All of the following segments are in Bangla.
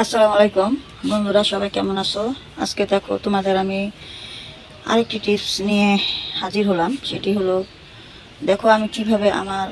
আসসালামু আলাইকুম। বন্ধুরা, সবাই কেমন আছো? আজকে দেখো, তোমাদের আমি আরেকটি টিপস নিয়ে হাজির হলাম। সেটি হলো, দেখো আমি কীভাবে আমার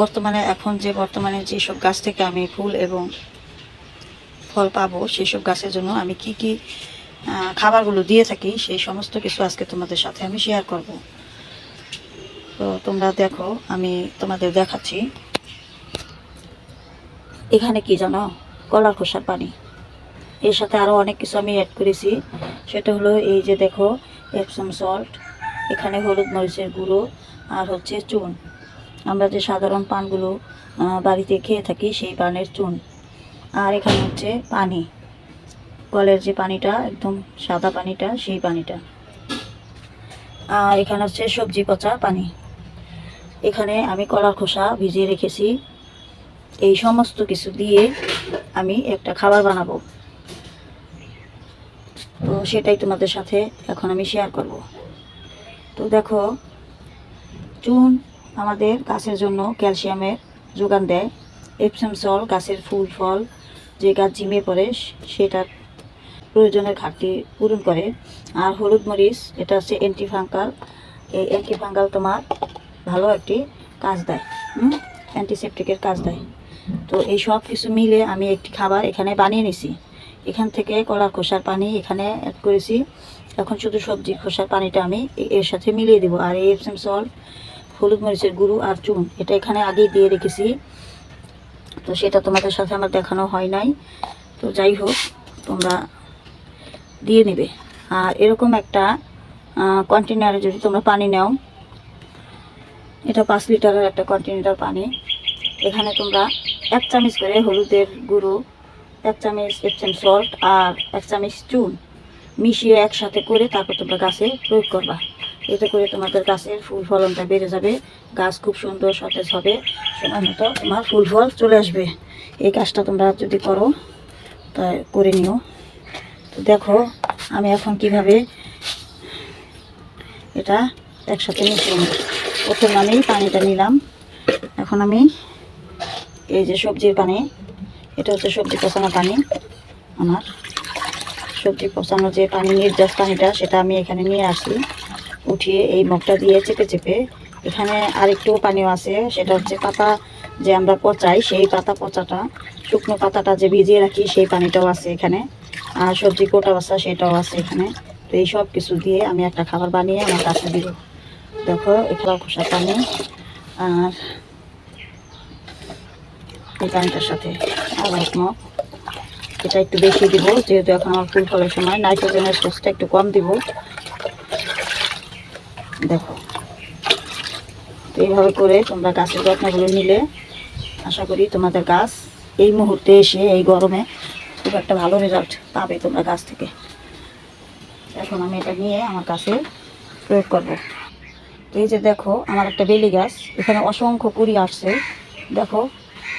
বর্তমানে, এখন যে বর্তমানে যেসব গাছ থেকে আমি ফুল এবং ফল পাবো, সেসব গাছের জন্য আমি কি কি খাবারগুলো দিয়ে থাকি, সেই সমস্ত কিছু আজকে তোমাদের সাথে আমি শেয়ার করব। তো তোমরা দেখো, আমি তোমাদের দেখাচ্ছি। এখানে কি জানো? কলার খোসার পানি। এর সাথে আরও অনেক কিছু আমি অ্যাড করেছি। সেটা হলো এই যে দেখো এপসম সল্ট এখানে হলুদ মরিচের গুঁড়ো, আর হচ্ছে চুন। আমরা যে সাধারণ পানগুলো বাড়িতে খেয়ে থাকি, সেই পানের চুন। আর এখানে হচ্ছে পানি। কলের যে পানিটা, একদম সাদা পানিটা, সেই পানিটা। আর এখানে হচ্ছে সবজি পচা পানি। এখানে আমি কলার খোসা ভিজিয়ে রেখেছি। এই সমস্ত কিছু দিয়ে আমি একটা খাবার বানাবো। তো সেটাই তোমাদের সাথে এখন আমি শেয়ার করব। তো দেখো, চুন আমাদের গাছের জন্য ক্যালসিয়ামের যোগান দেয়। এপসাম সল গাছের ফুল, ফল, যে গাছ ঝিমে পড়ে, সেটার প্রয়োজনের ঘাটতি পূরণ করে। আর হলুদ মরিচ, এটা হচ্ছে অ্যান্টিফাঙ্গাল এই অ্যান্টিফাঙ্গাল তোমার ভালো একটি কাজ দেয়, হুম? অ্যান্টিসেপটিকের কাজ দেয়। তো এই সব কিছু মিলে আমি একটি খাবার এখানে বানিয়ে নিছি। এখান থেকে কলার খোসার পানি এখানে অ্যাড করেছি। এখন শুধু সবজি, খোসার পানিটা আমি এর সাথে মিলিয়ে দেবো। আর এই এপসম সল্ট হলুদ মরিচের গুঁড়ো আর চুন এটা এখানে আগেই দিয়ে রেখেছি। তো সেটা তোমাদের সাথে আমার দেখানো হয় নাই। তো যাই হোক, তোমরা দিয়ে নেবে। আর এরকম একটা কন্টেনারে যদি তোমরা পানি নাও, এটা পাঁচ লিটারের একটা কন্টেনার পানি। এখানে তোমরা এক চামচ করে হলুদের গুঁড়ো, এক চামচ এপসেম সল্ট আর এক চামচ চুন। মিশিয়ে একসাথে করে তারপর তোমরা গাছে প্রয়োগ করবা। এতে করে তোমাদের গাছের ফুল ফলনটা বেড়ে যাবে। গাছ খুব সুন্দর সতেজ হবে। সময় মতো তোমার ফুল ফল চলে আসবে। এই কাজটা তোমরা যদি করো, তা করে নিও। তো দেখো, আমি এখন কীভাবে এটা একসাথে মিশিয়ে নেব প্রথমে আমি পানিটা নিলাম। এখন আমি এই যে সবজির পানি, এটা হচ্ছে সবজি পচানো পানি আমার। সবজি পচানো যে পানি নির্যাস পানিটা, সেটা আমি এখানে নিয়ে আসি। উঠিয়ে এই মগটা দিয়ে চেপে চেপে, এখানে আরেকটু পানিও আছে, সেটা হচ্ছে পাতা যে আমরা পচাই, সেই পাতা পচাটা, শুকনো পাতাটা যে ভিজিয়ে রাখি, সেই পানিটাও আছে এখানে। আর সবজি কোটা বাসা সেটাও আছে এখানে। তো এই সব কিছু দিয়ে আমি একটা খাবার বানিয়ে আমার কাছে দিব দেখো এখানে খোসা পানি। আর এই সাথে। এটা একটু বেশি দিব, যেহেতু এখন আমার ফুল ফলের সময়। নাইট্রোজেনের সোর্সটা একটু কম দিব। দেখো। তো এইভাবে করে তোমরা গাছের যত্নগুলো নিলে, আশা করি তোমাদের গাছ এই মুহূর্তে এসে, এই গরমে খুব একটা ভালো রেজাল্ট পাবে তোমরা গাছ থেকে। এখন আমি এটা নিয়ে আমার গাছে প্রয়োগ করব। এই যে দেখো, আমার একটা বেলি গাছ। এখানে অসংখ্য কুড়ি আসছে। দেখো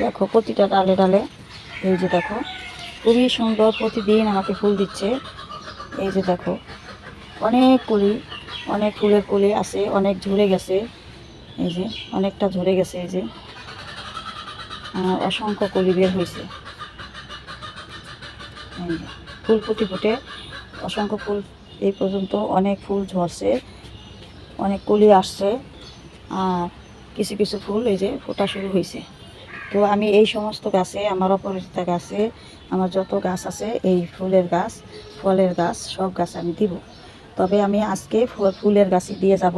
দেখো, প্রতিটা ডালে ডালে, এই যে দেখো, খুবই সুন্দর প্রতিদিন আমাকে ফুল দিচ্ছে। এই যে দেখো, অনেক কুড়ি অনেক ফুলের কুলি আছে, অনেক ঝরে গেছে। এই যে, অনেকটা ঝরে গেছে, এই যে। অসংখ্য কলি বের হয়েছে। ফুল ফুটে ফুটে অসংখ্য ফুল, এই পর্যন্ত অনেক ফুল ঝরছে, অনেক কলি আসছে। আর কিছু কিছু ফুল এই যে ফোটা শুরু হয়েছে। তো আমি এই সমস্ত গাছে, আমার অপরাজিতা গাছে, আমার যত গাছ আছে, এই ফুলের গাছ, ফলের গাছ, সব গাছ আমি দিব। তবে আমি আজকে ফুলের গাছে দিয়ে যাব।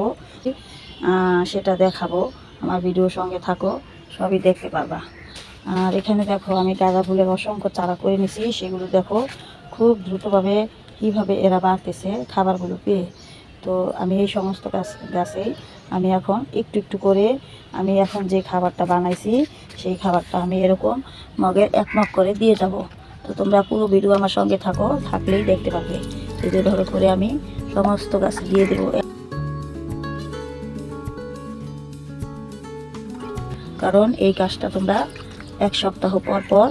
সেটা দেখাবো। আমার ভিডিওর সঙ্গে থাকো, সবই দেখতে পারবা। আর এখানে দেখো, আমি গাঁদা ফুলের অসংখ্য চারা করে নিছি। সেগুলো দেখো, খুব দ্রুতভাবে কীভাবে এরা বাড়তেছে, খাবারগুলো পেয়ে। তো আমি এই সমস্ত গাছ, গাছেই আমি এখন একটু একটু করে আমি এখন যে খাবারটা বানাইছি, সেই খাবারটা আমি এরকম মগের এক মগ করে দিয়ে যাব। তো তোমরা পুরো ভিডিও আমার সঙ্গে থাকো, থাকলেই দেখতে পাবে ধরে করে আমি সমস্ত গাছ দিয়ে দেবো। কারণ এই কাজটা তোমরা এক সপ্তাহ পর পর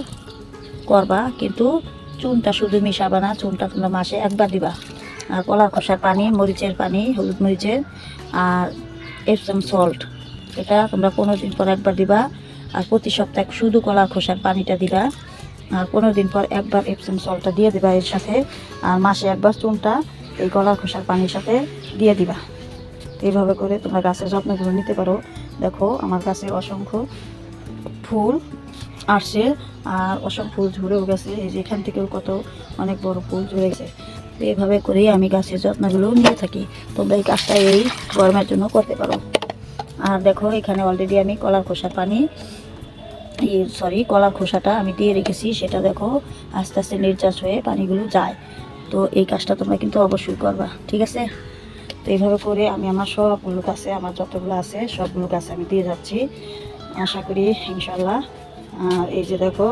করবা, কিন্তু চুনটা শুধু মিশাবা না, চুনটা তোমরা মাসে একবার দিবা। আর কলার খোসার পানি, মরিচের পানি, হলুদ মরিচের, আর এপসম সল্ট এটা তোমরা পনেরো দিন পর একবার দিবা, আর প্রতি সপ্তাহে শুধু কলার খোসার পানিটা দিবা, আর পনেরো দিন পর একবার এপসম সল্টটা দিয়ে দিবা এর সাথে, আর মাসে একবার চুনটা এই গলার খোসার পানির সাথে দিয়ে দিবা। এইভাবে করে তোমরা গাছের যত্নগুলো নিতে পারো। দেখো, আমার কাছে অসংখ্য ফুল আসছে, আর অসংখ্য ফুল ঝরেও গেছে। এই যে এখান থেকেও কত অনেক বড় ফুল ঝরে গেছে তো এইভাবে করেই আমি গাছের যত্নগুলো নিয়ে থাকি। তোমরা এই কাজটা এই গরমের জন্য করতে পারো। আর দেখো, এখানে অলরেডি আমি কলার খোসা পানি সরি কলার খোসাটা আমি দিয়ে রেখেছি। সেটা দেখো, আস্তে আস্তে নির্যাস হয়ে পানিগুলো যায়। তো এই কাজটা তোমরা কিন্তু অবশ্যই করবা, ঠিক আছে? তো এইভাবে করে আমি আমার সবগুলো কাছে আমার যতগুলো আছে, সবগুলো গাছে আমি দিয়ে যাচ্ছি। আশা করি ইনশাল্লাহ আর এই যে দেখো,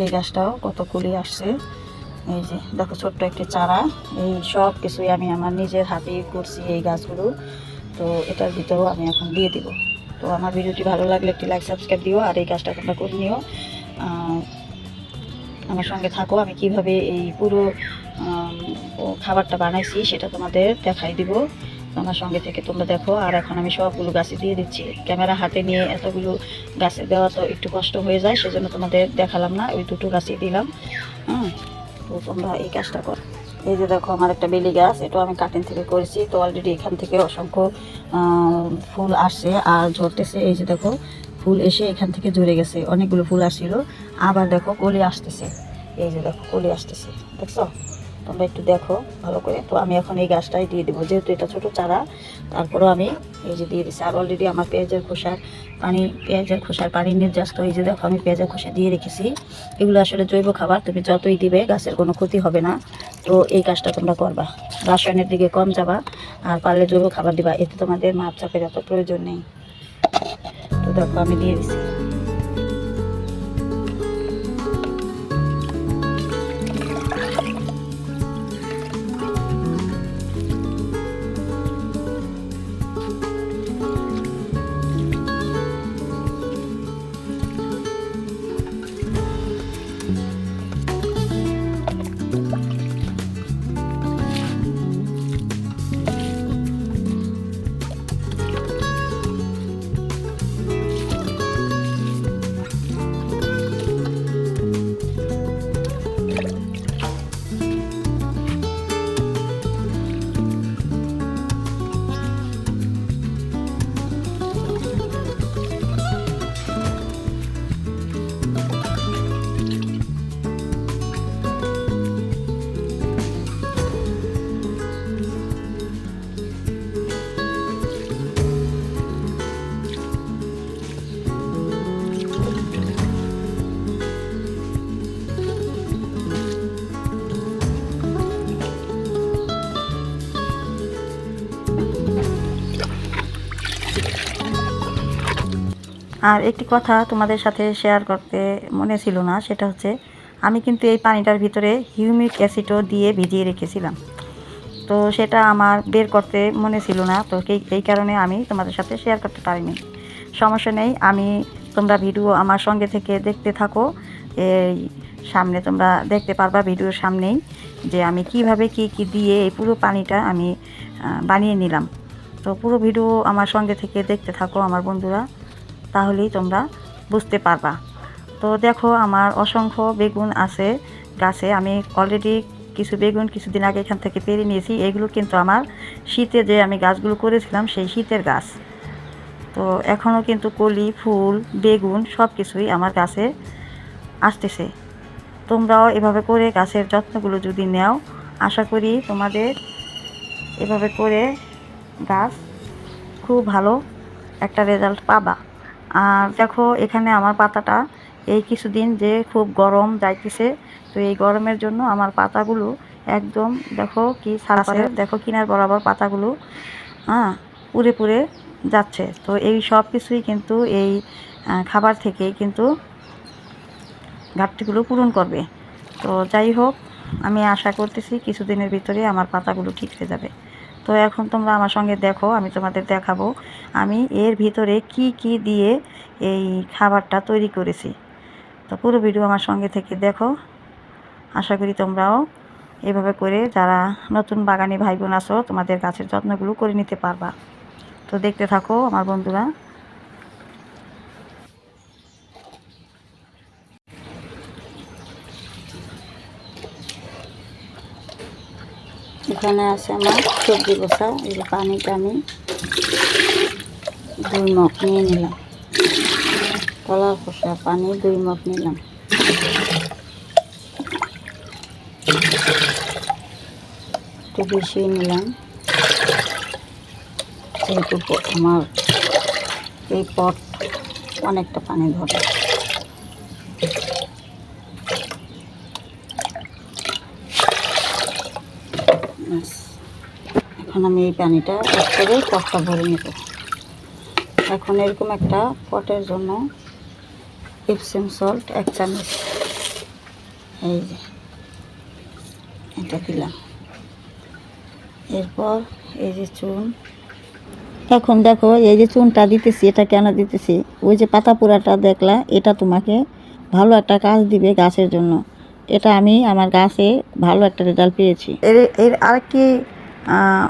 এই গাছটাও কত কুলি আসছে। এই যে, দেখো ছোট্ট একটি চারা। এই সব কিছুই আমি আমার নিজের হাতেই করছি এই গাছগুলো। তো এটার ভিতরেও আমি এখন দিয়ে দিব। তো আমার ভিডিওটি ভালো লাগলে একটি লাইক সাবস্ক্রাইব দিও আর এই কাজটা তোমরা করে নিও। আমার সঙ্গে থাকো। আমি কীভাবে এই পুরো খাবারটা বানাইছি সেটা তোমাদের দেখাই দিব। আমার সঙ্গে থেকে তোমরা দেখো। আর এখন আমি সবগুলো গাছে দিয়ে দিচ্ছি। ক্যামেরা হাতে নিয়ে এতগুলো গাছে দেওয়া তো একটু কষ্ট হয়ে যায়, সেজন্য তোমাদের দেখালাম না। ওই দুটো গাছই দিলাম। হ্যাঁ তো তোমরা এই কাজটা করো। এই যে দেখো, আমার একটা বেলি গাছ এটা আমি কাটিং থেকে করেছি। তো অলরেডি এখান থেকে অসংখ্য ফুল আসছে আর ঝরতেছে। এই যে দেখো, ফুল এসে এখান থেকে ঝরে গেছে। অনেকগুলো ফুল আসছিল। আবার দেখো কলি আসতেছে। এই যে দেখো, কলি আসতেছে। দেখছ? তোমরা একটু দেখো ভালো করে। তো আমি এখন এই গাছটাই দিয়ে দেবো। যেহেতু এটা ছোট চারা, তারপরেও আমি এই যে দিয়ে দিচ্ছি আর অলরেডি আমার পেঁয়াজের খোসার পানি, পেঁয়াজের খোসার পানি নির্যাস্ত, এই যে দেখো আমি পেঁয়াজের খোসা দিয়ে রেখেছি। এগুলো আসলে জৈব খাবার, তুমি যতই দিবে গাছের কোনো ক্ষতি হবে না। তো এই কাজটা তোমরা করবা। রাসায়নের দিকে কম যাবা, আর পারলে জৈব খাবার দিবা। এতে তোমাদের মাপ চাপের এত প্রয়োজন নেই। তো দেখো আমি দিয়ে দিচ্ছি আর একটি কথা তোমাদের সাথে শেয়ার করতে মনে ছিল না, সেটা হচ্ছে আমি কিন্তু এই পানিটার ভিতরে হিউমিক অ্যাসিডও দিয়ে ভিজিয়ে রেখেছিলাম। তো সেটা আমার বের করতে মনে ছিল না, তো এই- কারণে আমি তোমাদের সাথে শেয়ার করতে পারিনি। সমস্যা নেই, আমি তোমরা ভিডিও আমার সঙ্গে থেকে দেখতে থাকো, এই সামনে তোমরা দেখতে পারবা ভিডিওর সামনেই যে আমি কীভাবে কি কি দিয়ে এই পুরো পানিটা আমি বানিয়ে নিলাম। তো পুরো ভিডিও আমার সঙ্গে থেকে দেখতে থাকো আমার বন্ধুরা। তাহলেই তোমরা বুঝতে পারবা। তো দেখো, আমার অসংখ্য বেগুন আছে গাছে। আমি অলরেডি কিছু বেগুন কিছুদিন আগে এখান থেকে পেরে নিয়েছি। এগুলো কিন্তু আমার শীতে যে আমি গাছগুলো করেছিলাম, সেই শীতের গাছ। তো এখনও কিন্তু কলি, ফুল, বেগুন সব কিছুই আমার গাছে আসতেছে। তোমরাও এভাবে করে গাছের যত্নগুলো যদি নেও, আশা করি তোমাদের এভাবে করে গাছ খুব ভালো একটা রেজাল্ট পাবা। আর দেখো এখানে আমার পাতাটা এই কিছুদিন যে খুব গরম যাইতেছে তো এই গরমের জন্য আমার পাতাগুলো একদম দেখো কি সারা দেখো কিনার বরাবর পাতাগুলো হ্যাঁ পুড়ে পুড়ে যাচ্ছে। তো এই সব কিছুই কিন্তু এই খাবার থেকে কিন্তু ঘাটতিগুলো পূরণ করবে। তো যাই হোক আমি আশা করতেছি কিছুদিনের ভিতরে আমার পাতাগুলো ঠিক হয়ে যাবে। তো এখন তোমরা আমার সঙ্গে দেখো, আমি তোমাদের দেখাবো আমি এর ভিতরে কি কি দিয়ে এই খাবারটা তৈরি করেছি। তো পুরো ভিডিও আমার সঙ্গে থেকে দেখো। আশা করি তোমরাও এভাবে করে যারা নতুন বাগানে ভাই বোন আসো তোমাদের গাছের যত্নগুলো করে নিতে পারবা। তো দেখতে থাকো আমার বন্ধুরা। এখানে আছে আমার সবজি বসা, এই পানিটা আমি দুই মগ নিয়ে নিলাম। কলার খোসা পানি দুই মগ নিলাম। একটু বেশি নিলাম। যেহেতু আমার এই পট অনেকটা পানি ধরে। এখন আমি এই পানিটা এক করে পটটা ভরে নেব। এখন এরকম একটা পটের জন্য ইপসেম সল্ট এক চামচ। এই যে এটা দিলাম। এরপর এই যে চুন। এখন দেখো এই যে চুনটা দিতেছি এটা কেন দিতেছি? ওই যে পাতা পোড়াটা দেখলা এটা তোমাকে ভালো একটা কাজ দিবে গাছের জন্য। এটা আমি আমার গাছে ভালো একটা রেজাল্ট পেয়েছি। এর এর আরেকটি আহ,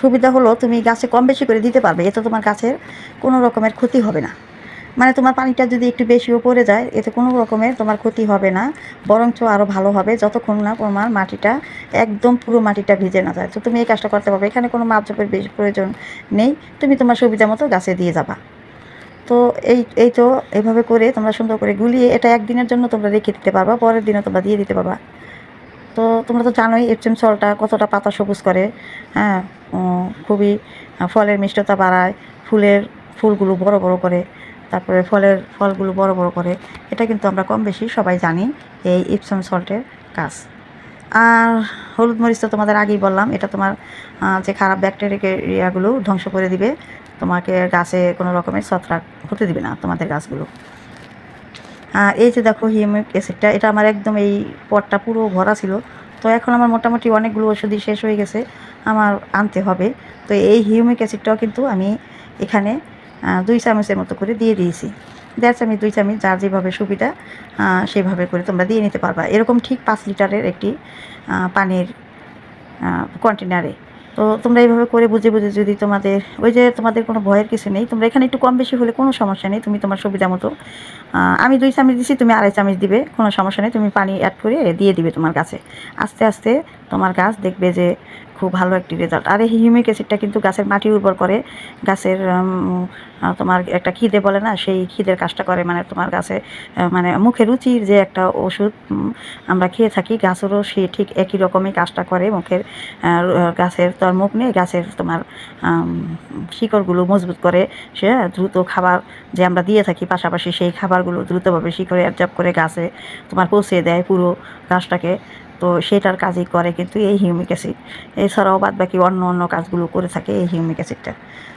সুবিধা হলো তুমি গাছে কম বেশি করে দিতে পারবে, এতে তোমার গাছের কোনো রকমের ক্ষতি হবে না। মানে তোমার পানিটা যদি একটু বেশিও পড়ে যায়, এতে কোনো রকমের তোমার ক্ষতি হবে না, বরঞ্চ আরও ভালো হবে, যতক্ষণ না তোমার মাটিটা একদম পুরো মাটিটা ভিজে না যায়। তো তুমি এই কাজটা করতে পারবে, এখানে কোনো মাপজপের বেশি প্রয়োজন নেই, তুমি তোমার সুবিধা মতো গাছে দিয়ে যাবা। তো এই এই তো এভাবে করে তোমরা সুন্দর করে গুলিয়ে এটা একদিনের জন্য তোমরা রেখে দিতে পারবা, পরের দিনও তোমরা দিয়ে দিতে পারবা। তো তোমরা তো জানোই এপচেম সলটা কতটা পাতা সবুজ করে। হ্যাঁ খুবই ফলের মিষ্টতা বাড়ায়, ফুলের ফুলগুলো বড় বড় করে, তারপরে ফলের ফলগুলো বড় বড় করে। এটা কিন্তু আমরা কম বেশি সবাই জানি এই ইপসম সল্টের কাজ। আর হলুদ মরিচ তো তোমাদের আগেই বললাম, এটা তোমার যে খারাপ ব্যাকটেরিয়াগুলো ধ্বংস করে দিবে, তোমাকে গাছে কোনো রকমের ছত্রাক হতে দিবে না তোমাদের গাছগুলো। আর এই যে দেখো হিউমিক অ্যাসিডটা এটা আমার একদম এই পটটা পুরো ভরা ছিল। তো এখন আমার মোটামুটি অনেকগুলো ওষুধই শেষ হয়ে গেছে, আমার আনতে হবে। তো এই হিউমিক অ্যাসিডটাও কিন্তু আমি এখানে দুই চামচের মতো করে দিয়ে দিয়েছি। দেড় চামচ দুই চামচ, যার যেভাবে সুবিধা সেভাবে করে তোমরা দিয়ে নিতে পারবা। এরকম ঠিক পাঁচ লিটারের একটি পানির কন্টেনারে তো তোমরা এইভাবে করে বুঝে বুঝে যদি তোমাদের, ওই যে তোমাদের কোনো ভয়ের কিছু নেই, তোমরা এখানে একটু কম বেশি হলে কোনো সমস্যা নেই, তুমি তোমার সুবিধা মতো আমি দুই চামচ দিছি, তুমি আড়াই চামচ দিবে, কোনো সমস্যা নেই, তুমি পানি অ্যাড করে দিয়ে দিবে তোমার গাছে। আস্তে আস্তে তোমার গাছ দেখবে যে খুব ভালো একটি রেজাল্ট আর এই হিউমিক অ্যাসিডটা কিন্তু গাছের মাটি উর্বর করে। গাছের তোমার একটা খিদে বলে না, সেই খিদের কাজটা করে। মানে তোমার গাছে মানে মুখে রুচির যে একটা ওষুধ আমরা খেয়ে থাকি, গাছেরও সে ঠিক একই রকমই কাজটা করে মুখের গাছের তোর মুখ নেই গাছের তোমার শিকড়গুলো মজবুত করে সে দ্রুত খাবার যে আমরা দিয়ে থাকি, পাশাপাশি সেই খাবারগুলো দ্রুতভাবে শিকড়ে অ্যাবজর্ব করে গাছে তোমার পৌঁছে দেয় পুরো গাছটাকে। তো সেটার কাজই করে কিন্তু এই হিউমিক অ্যাসিড। এছাড়াও বাদ বাকি অন্য অন্য কাজগুলো করে থাকে এই হিউমিক অ্যাসিডটা।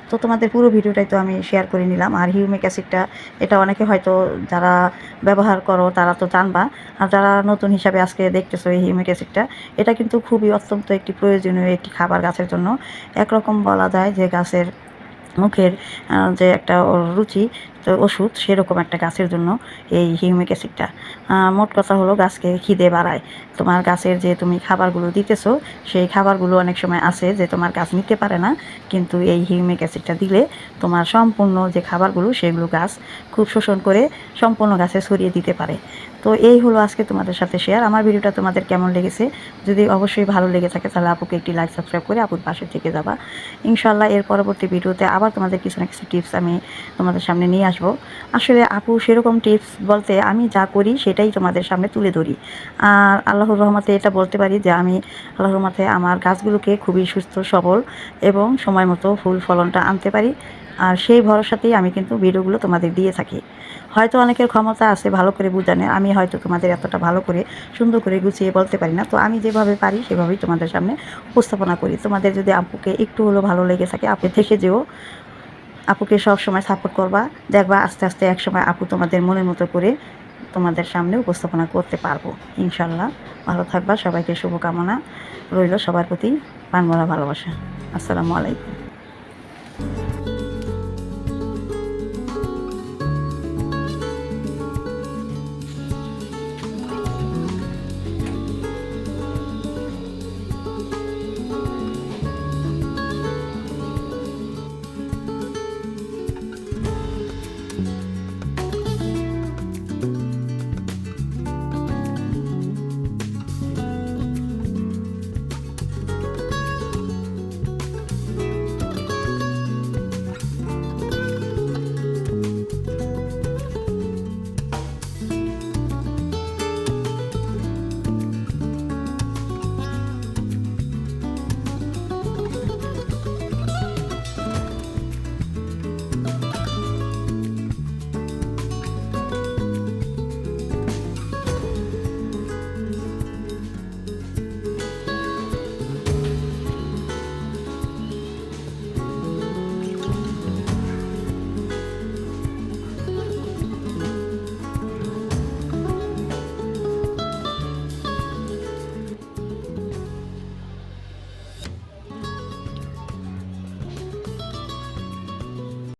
তো তোমাদের পুরো ভিডিওটাই তো আমি শেয়ার করে নিলাম। আর হিউমিক অ্যাসিডটা, এটা অনেকে হয়তো যারা ব্যবহার করো তারা তো জানবা। আর যারা নতুন হিসাবে আজকে দেখতেছো এই হিউমিক অ্যাসিডটা, এটা কিন্তু খুবই অত্যন্ত একটি প্রয়োজনীয় একটি খাবার গাছের জন্য। একরকম বলা যায় যে গাছের মুখের যে একটা রুচি ওষুধ সেরকম একটা গাছের জন্য এই হিউমিক অ্যাসিডটা। মোট কথা হলো গাছকে খিদে বাড়ায়। তোমার গাছের যে তুমি খাবারগুলো দিতেছো, সেই খাবারগুলো অনেক সময় আছে যে তোমার গাছ নিতে পারে না। কিন্তু এই হিউমিক অ্যাসিডটা দিলে তোমার সম্পূর্ণ যে খাবারগুলো, সেগুলো গাছ খুব শোষণ করে সম্পূর্ণ গাছে ছড়িয়ে দিতে পারে। তো এই হলো আজকে তোমাদের সাথে শেয়ার আমার ভিডিওটা তোমাদের কেমন লেগেছে? যদি অবশ্যই ভালো লেগে থাকে, তাহলে আপুকে একটি লাইক সাবস্ক্রাইব করে আপুর পাশে থেকে যাবা। ইনশাল্লাহ এর পরবর্তী ভিডিওতে আবার তোমাদের কিছু না কিছু টিপস আমি তোমাদের সামনে নিয়ে আসব। আসলে আপু সেরকম টিপস বলতে আমি যা করি সেটাই তোমাদের সামনে তুলে ধরি। আর আল্লাহর রহমতে এটা বলতে পারি যে আমি আল্লাহর রহমতে আমার গাছগুলোকে খুবই সুস্থ, সবল এবং সময় মতো ফুল ফলনটা আনতে পারি। আর সেই ভরসাতেই আমি কিন্তু ভিডিওগুলো তোমাদের দিয়ে থাকি। হয়তো অনেকের ক্ষমতা আছে ভালো করে বোঝানো, আমি হয়তো তোমাদের এতটা ভালো করে, সুন্দর করে গুছিয়ে বলতে পারি না। তো আমি যেভাবে পারি, সেভাবেই তোমাদের সামনে উপস্থাপনা করি। তোমাদের যদি আপুকে একটু হলেও ভালো লেগে থাকে আপনি থেকে যেও। আপুকে সব সময় সাপোর্ট করবা। দেখবা আস্তে আস্তে এক সময় আপু তোমাদের মনের মতো করে তোমাদের সামনে উপস্থাপনা করতে পারব। ইনশাল্লাহ ভালো থাকবা। সবাইকে শুভকামনা রইল সবার প্রতি। প্রাণমরা ভালোবাসা। আসসালামু আলাইকুম।